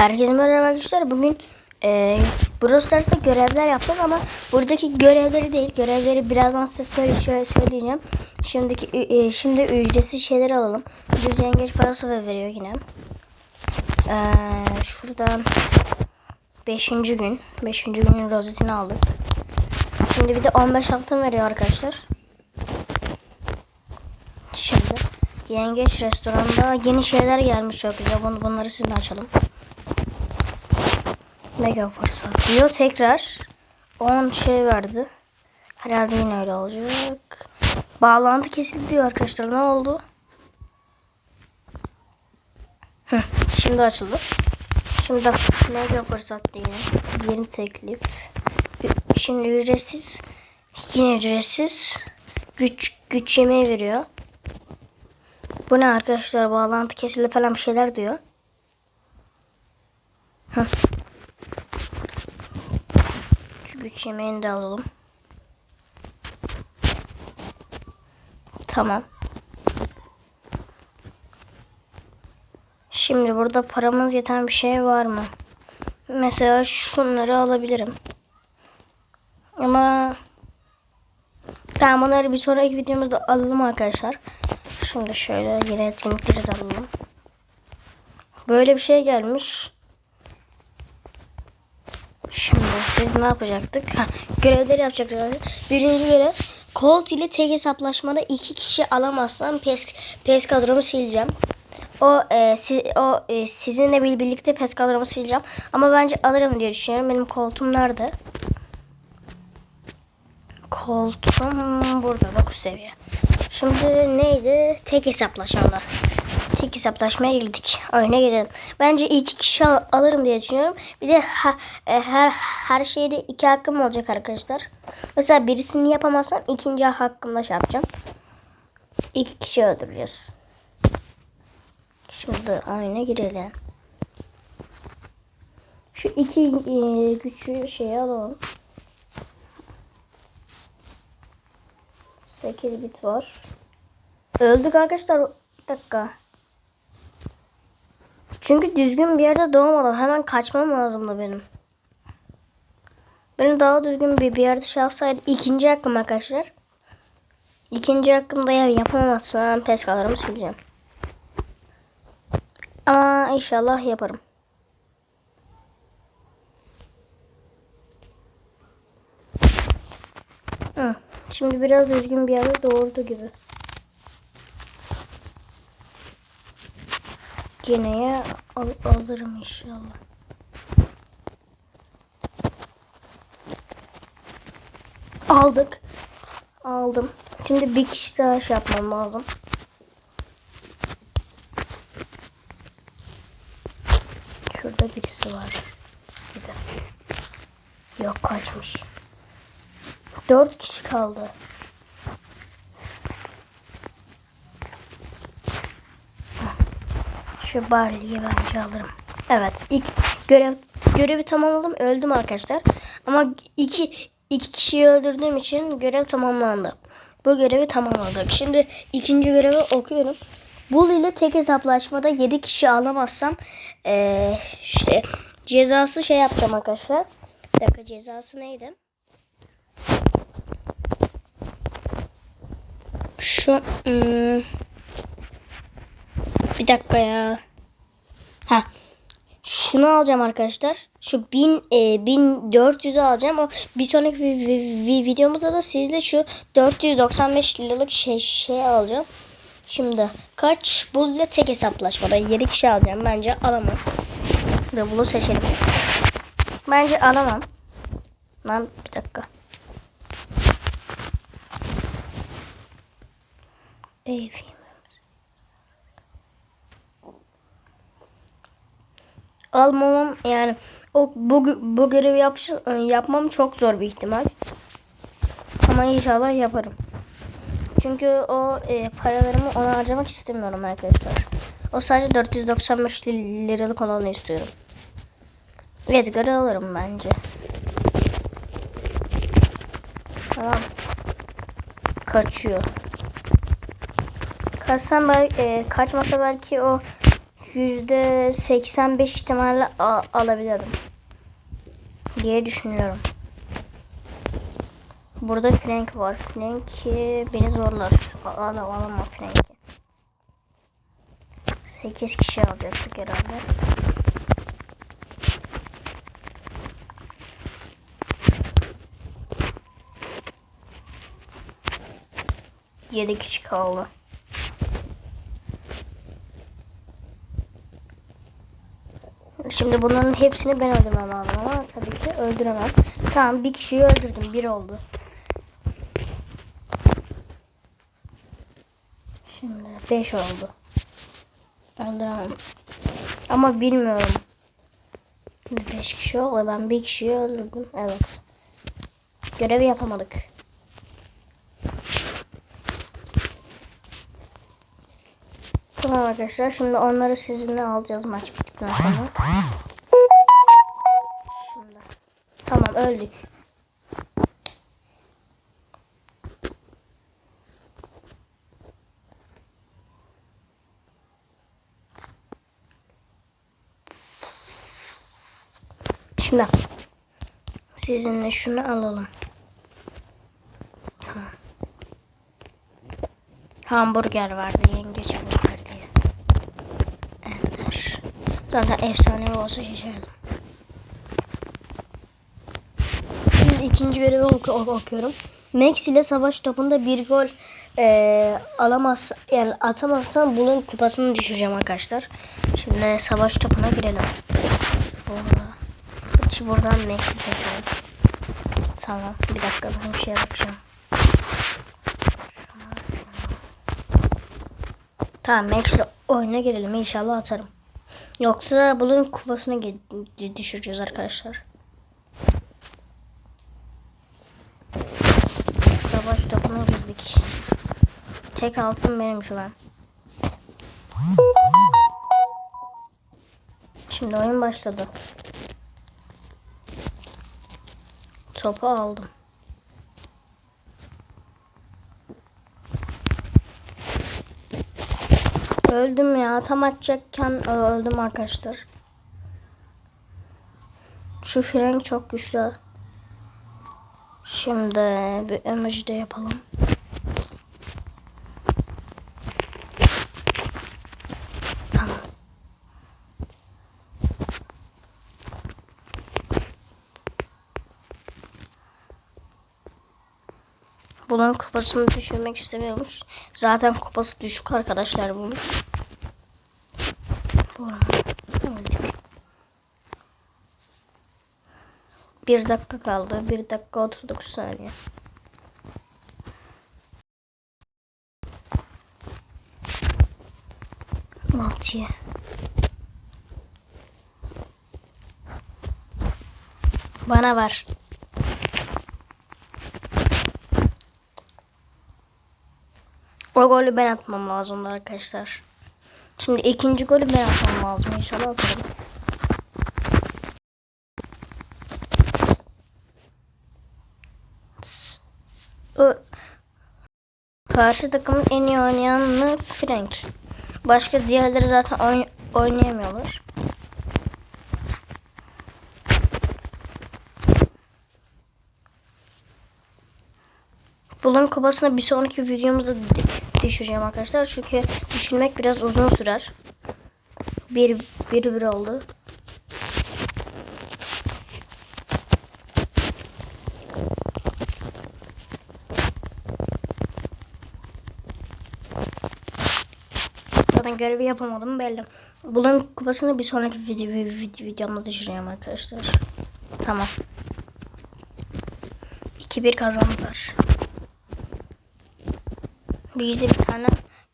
Herkese merhaba arkadaşlar. Bugün e, Brawl Stars'ta görevler yapacağız ama buradaki görevleri değil. Görevleri birazdan size söyle, şöyle söyleyeceğim. Şimdiki e, şimdi ücretsiz şeyler alalım. Düz yengeç parası ve veriyor yine. E, şuradan 5. gün. 5. günün rozetini aldık. Şimdi bir de 15 altın veriyor arkadaşlar. Şimdi yengeç restoranda yeni şeyler gelmiş çok güzel. Bunları sizinle açalım. Mega fırsat diyor. Tekrar 10 şey verdi. Herhalde yine öyle olacak. Bağlantı kesildi diyor arkadaşlar. Ne oldu? Şimdi açıldı. Şimdi de mega fırsat diye yeni teklif. Şimdi ücretsiz. Yine ücretsiz. Güç güç yemeği veriyor. Bu ne arkadaşlar? Bağlantı kesildi falan bir şeyler diyor. Güç yemeğini de alalım. Tamam. Şimdi burada paramız yeten bir şey var mı? Mesela şunları alabilirim. Ama tamam onları bir sonraki videomuzda alalım arkadaşlar. Şimdi şöyle yine etkinlikleri de alalım. Böyle bir şey gelmiş. Şimdi biz ne yapacaktık? Ha, görevleri yapacaktık. Birinci görev Colt ile tek hesaplaşmada iki kişi alamazsam PES, PES kadromu sileceğim. O, e, si, o e, sizinle bir- birlikte PES kadromu sileceğim. Ama bence alırım diye düşünüyorum. Benim koltuğum nerede? Koltuğum burada 9 seviye. Şimdi neydi? Tek hesaplaşmada. Tek hesaplaşmaya girdik. Oyuna girelim. Bence iki kişi al- alırım diye düşünüyorum. Bir de e, her her şeyde iki hakkım olacak arkadaşlar. Mesela birisini yapamazsam ikinci hakkımda şey yapacağım. İki kişi öldüreceğiz. Şimdi oyuna girelim. Şu iki e, güçlü şeyi alalım. 8 bit var. Öldük arkadaşlar. Bir dakika. Çünkü düzgün bir yerde doğmadım. Hemen kaçmam lazımdı benim. Beni daha düzgün bir, bir yerde şey yapsaydı ikinci hakkım arkadaşlar. İkinci hakkımda ya yapamazsam pes kalırımı sileceğim. Ama inşallah yaparım. Hı. Şimdi biraz düzgün bir yerde doğurdu gibi. Geneye al alırım inşallah. Aldık. Aldım. Şimdi bir kişi daha şey yapmam lazım. Şurada birisi var. Bir. Yok kaçmış. Dört kişi kaldı. Şu Barley'i bence alırım. Evet ilk görev görevi tamamladım öldüm arkadaşlar. Ama iki iki kişiyi öldürdüğüm için görev tamamlandı. Bu görevi tamamladık. Şimdi ikinci görevi okuyorum. Bull ile tek hesaplaşmada 7 kişi alamazsam eee, işte cezası şey yapacağım arkadaşlar. Bir dakika cezası neydi? Şu ım, bir dakika ya. Ha. Şunu alacağım arkadaşlar. Şu 1000 e, 1400'ü alacağım. O bir sonraki vi- vi- vi- videomuzda da sizle şu 495 liralık şey şey alacağım. Şimdi kaç bu ile tek hesaplaşmada 7 kişi alacağım. Bence alamam. Ve bunu seçelim. Bence alamam. Lan bir dakika. Evim. Almamam yani o bu, bu görevi yap, yapmam çok zor bir ihtimal. Ama inşallah yaparım. Çünkü o e, paralarımı ona harcamak istemiyorum arkadaşlar. O sadece 495 li- liralık olanı istiyorum. Edgar'ı alırım bence. Tamam. Kaçıyor. Kaçsam belki, e, kaçmasa belki o 85 ihtimalle a- alabilirim. Diye düşünüyorum. Burada Frank var. Frank beni zorlar. Alam alamam Frank'i. 8 kişi alacaktık herhalde. Yedi kişi kaldı. Şimdi bunların hepsini ben öldürmem lazım ama tabii ki öldüremem. Tamam bir kişiyi öldürdüm. Bir oldu. Şimdi 5 oldu. Öldüremem. Ama bilmiyorum. Şimdi 5 kişi oldu. Ben bir kişiyi öldürdüm. Evet. Görevi yapamadık. Tamam arkadaşlar. Şimdi onları sizinle alacağız maç bittikten sonra. Şimdi. Tamam öldük. Şimdi sizinle şunu alalım. Tamam. Hamburger vardı yengeç hamburger diye. Enter. Zaten efsane olsa şaşardım. Şimdi ikinci görevi oku- oku- okuyorum. Max ile savaş topunda bir gol eee alamaz yani atamazsam bunun kupasını düşüreceğim arkadaşlar. Şimdi savaş topuna girelim. Burada. Hiç buradan Max'i seçelim. Tamam. Bir dakika ben bir şeye bakacağım. Tamam Max'le oyuna girelim. İnşallah atarım. Yoksa bunun kupasını ge- düşüreceğiz arkadaşlar. Savaş topuna girdik. Tek altın benim şu an. Şimdi oyun başladı. Topu aldım. Öldüm ya. Tam atacakken öldüm arkadaşlar. Şu fren çok güçlü. Şimdi bir emoji de yapalım. Tamam. Bunun kupasını düşürmek istemiyormuş. Zaten kupası düşük arkadaşlar bunun. Bir dakika kaldı. Bir dakika 39 saniye. Altıya. Bana var. O golü ben atmam lazımdı arkadaşlar. Şimdi ikinci golü ben atmam lazım. İnşallah atarım. Karşı takımın en iyi oynayanı Frank. Başka diğerleri zaten oyn- oynayamıyorlar. Bunun kupasını bir sonraki videomuzda düşüreceğim arkadaşlar. Çünkü düşürmek biraz uzun sürer. Bir, bir, bir oldu. Zaten görevi yapamadım belli. Bunun kupasını bir sonraki video, video, videomda düşüreceğim arkadaşlar. Tamam. 2-1 kazandılar. Biz de bir tane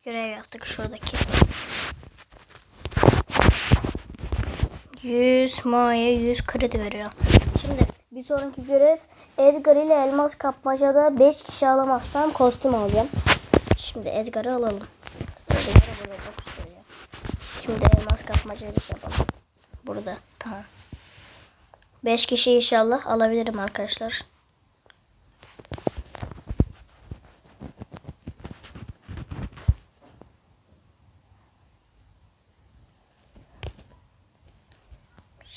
görev yaptık şuradaki. 100 maya 100 kredi veriyor. Şimdi bir sonraki görev Edgar ile elmas kapmacada 5 kişi alamazsam kostüm alacağım. Şimdi Edgar'ı alalım. Edgar'ı burada çok seviyor. Şimdi elmas kapmacayı da şey yapalım. Burada tamam. 5 kişi inşallah alabilirim arkadaşlar.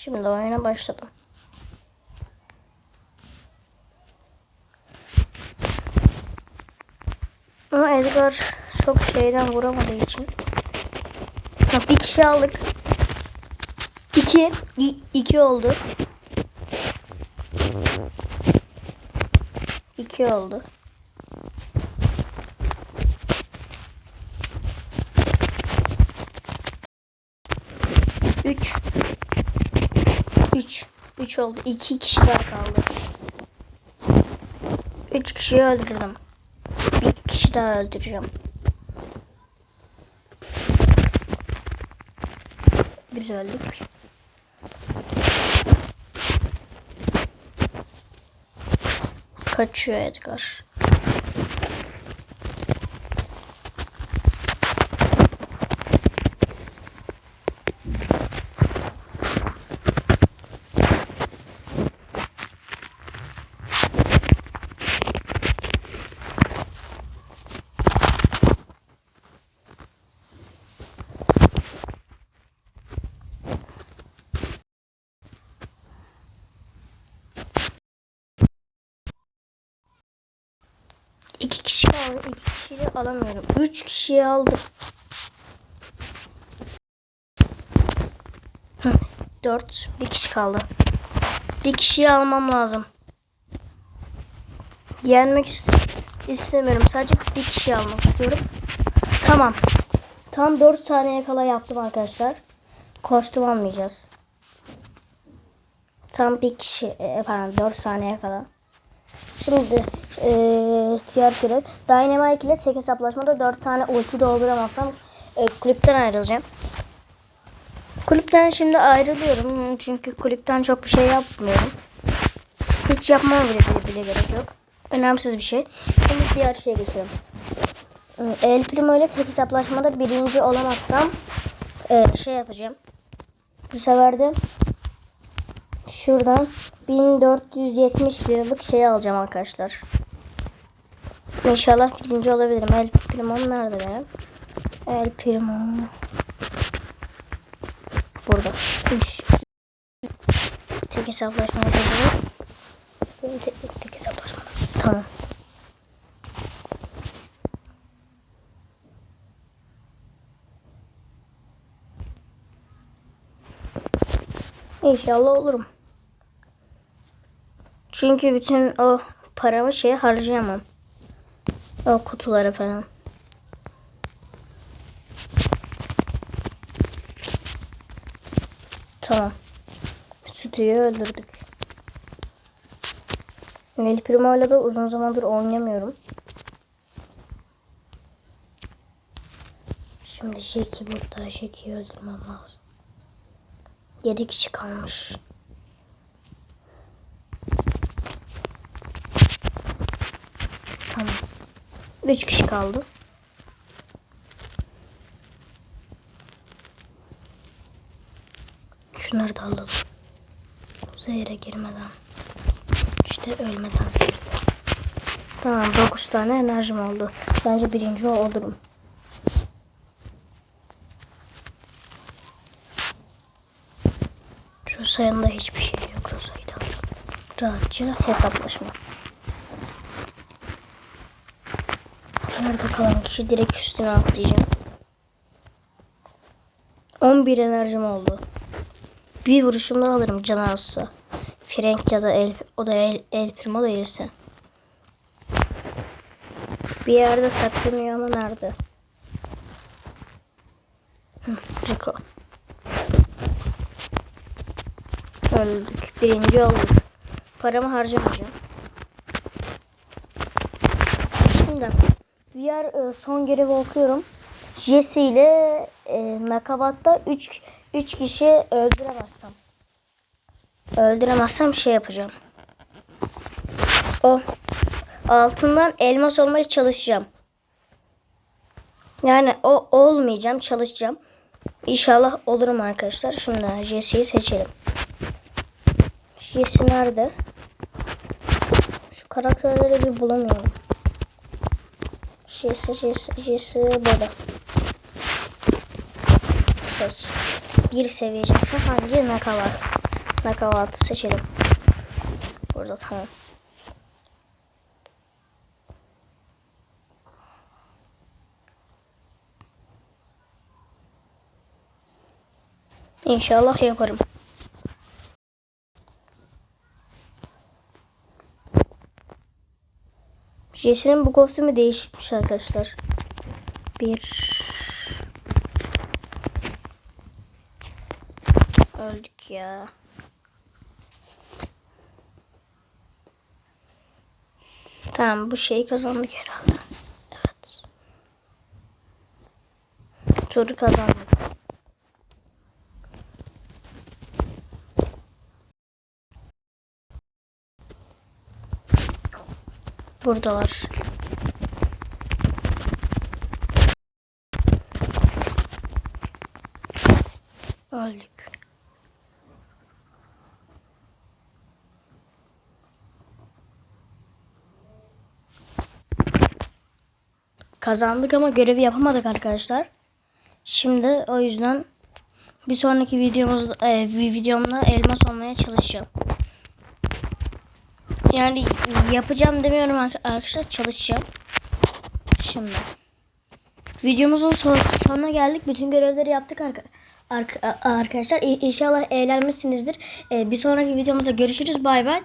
Şimdi oyuna başladım. Ama Edgar çok şeyden vuramadığı için. Ha, bir kişi aldık. İki. İki oldu. İki oldu. Üç. Üç. Üç oldu. İki kişi daha kaldı. Üç kişiyi öldürdüm. Bir kişi daha öldüreceğim. Biz öldük. Kaçıyor Edgar. İki kişi kaldı. İki kişiyi de alamıyorum. Üç kişiyi aldım. Hı, Dört. Bir kişi kaldı. Bir kişiyi almam lazım. Yenmek ist istemiyorum. Sadece bir kişiyi almak istiyorum. Tamam. Tam 4 saniye kala yaptım arkadaşlar. Kostüm almayacağız. Tam bir kişi, e, pardon 4 saniye kala. Şimdi eee diğer görev. Dynamite ile tek hesaplaşmada 4 tane ulti dolduramazsam e, kulüpten ayrılacağım. Kulüpten şimdi ayrılıyorum. Çünkü kulüpten çok bir şey yapmıyorum. Hiç yapmama bile, bile, bile gerek yok. Önemsiz bir şey. Şimdi diğer şeye geçiyorum. Ee, El Primo ile tek hesaplaşmada birinci olamazsam e, şey yapacağım. Bu sefer de şuradan 1470 liralık şey alacağım arkadaşlar. İnşallah birinci olabilirim. El Primo'm nerede benim? El Primo. Burada. Üç. Tek hesaplaşma yapacağım. Tek, tek hesaplaşma. Tamam. İnşallah olurum. Çünkü bütün o paramı şeye harcayamam. O kutuları falan. Tamam. Stüdyoyu öldürdük. Melih Primo'yla da uzun zamandır oynamıyorum. Şimdi Jack'i burada. Jack'i öldürmem lazım. 7 kişi kalmış. Tamam. 3 kişi kaldı. Şunları da alalım. Zehre girmeden. İşte ölmeden. Tamam 9 tane enerjim oldu. Bence birinci olurum. Rosa'nın da hiçbir şey yok. Rosa'yı da. Rahatça hesaplaşma. Nerede kalan kişi direkt üstüne atlayacağım. 11 enerjim oldu. Bir vuruşumda alırım canı azsa. Frank ya da El, o da El, El Primo da yese. Bir yerde saklanıyor ama nerede? Rico. Öldük. Birinci olduk. Paramı harcamayacağım. Şimdi diğer e, son görevi okuyorum. Jesse ile e, Nakabat'ta 3 3 kişi öldüremezsem. Öldüremezsem şey yapacağım. O altından elmas olmaya çalışacağım. Yani o olmayacağım, çalışacağım. İnşallah olurum arkadaşlar. Şimdi Jesse'yi seçelim. Jesse nerede? Şu karakterleri bir bulamıyorum. Jesse, Jesse, Jesse burada. Seç. Bir seviye Jesse hangi nakavat? Nakavatı seçelim. Burada tamam. İnşallah yaparım. Jesse'nin bu kostümü değişikmiş arkadaşlar. Bir Öldük ya. Tamam bu şeyi kazandık herhalde. Evet. Turu kazandık. Buradalar. Öldük. Kazandık ama görevi yapamadık arkadaşlar. Şimdi o yüzden bir sonraki videomuz e, vi- videomda elmas olmaya çalışacağım. Yani yapacağım demiyorum ar- arkadaşlar çalışacağım. Şimdi videomuzun son- sonuna geldik. Bütün görevleri yaptık arka- arka- arkadaşlar. İ- İnşallah eğlenmişsinizdir. E, bir sonraki videomuzda görüşürüz. Bay bay.